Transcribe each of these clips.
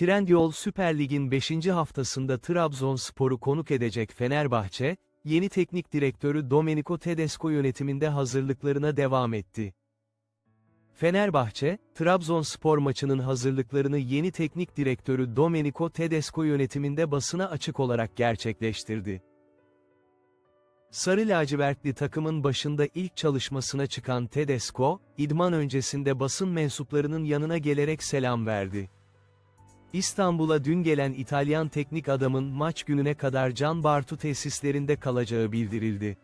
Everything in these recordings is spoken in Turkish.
Trendyol Süper Lig'in 5. haftasında Trabzonspor'u konuk edecek Fenerbahçe, yeni teknik direktörü Domenico Tedesco yönetiminde hazırlıklarına devam etti. Fenerbahçe, Trabzonspor maçının hazırlıklarını yeni teknik direktörü Domenico Tedesco yönetiminde basına açık olarak gerçekleştirdi. Sarı lacivertli takımın başında ilk çalışmasına çıkan Tedesco, idman öncesinde basın mensuplarının yanına gelerek selam verdi. İstanbul'a dün gelen İtalyan teknik adamın maç gününe kadar Can Bartu tesislerinde kalacağı bildirildi.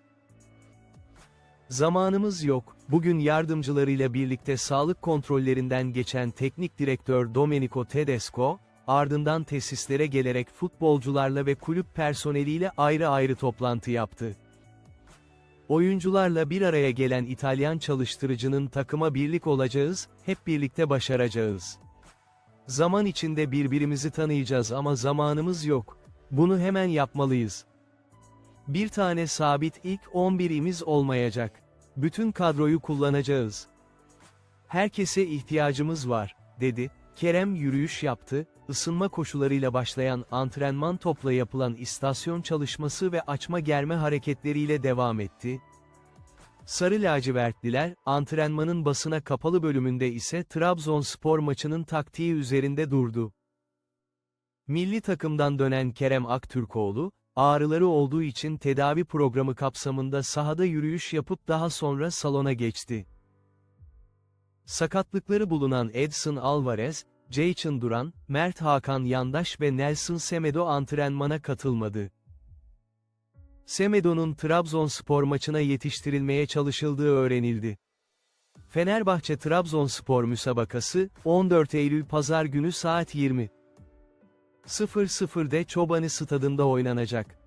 Zamanımız yok, bugün yardımcılarıyla birlikte sağlık kontrollerinden geçen teknik direktör Domenico Tedesco, ardından tesislere gelerek futbolcularla ve kulüp personeliyle ayrı ayrı toplantı yaptı. Oyuncularla bir araya gelen İtalyan çalıştırıcının takıma birlik olacağız, hep birlikte başaracağız. Zaman içinde birbirimizi tanıyacağız ama zamanımız yok. Bunu hemen yapmalıyız. Bir tane sabit ilk 11'imiz olmayacak. Bütün kadroyu kullanacağız. Herkese ihtiyacımız var, dedi. Kerem yürüyüş yaptı, ısınma koşularıyla başlayan antrenman topla yapılan istasyon çalışması ve açma germe hareketleriyle devam etti. Sarı lacivertliler, antrenmanın basına kapalı bölümünde ise Trabzonspor maçının taktiği üzerinde durdu. Milli takımdan dönen Kerem Aktürkoğlu, ağrıları olduğu için tedavi programı kapsamında sahada yürüyüş yapıp daha sonra salona geçti. Sakatlıkları bulunan Edson Alvarez, Jayson Duran, Mert Hakan Yandaş ve Nelson Semedo antrenmana katılmadı. Semedo'nun Trabzonspor maçına yetiştirilmeye çalışıldığı öğrenildi. Fenerbahçe Trabzonspor müsabakası, 14 Eylül Pazar günü saat 20. 00'de Çobanı Stadında oynanacak.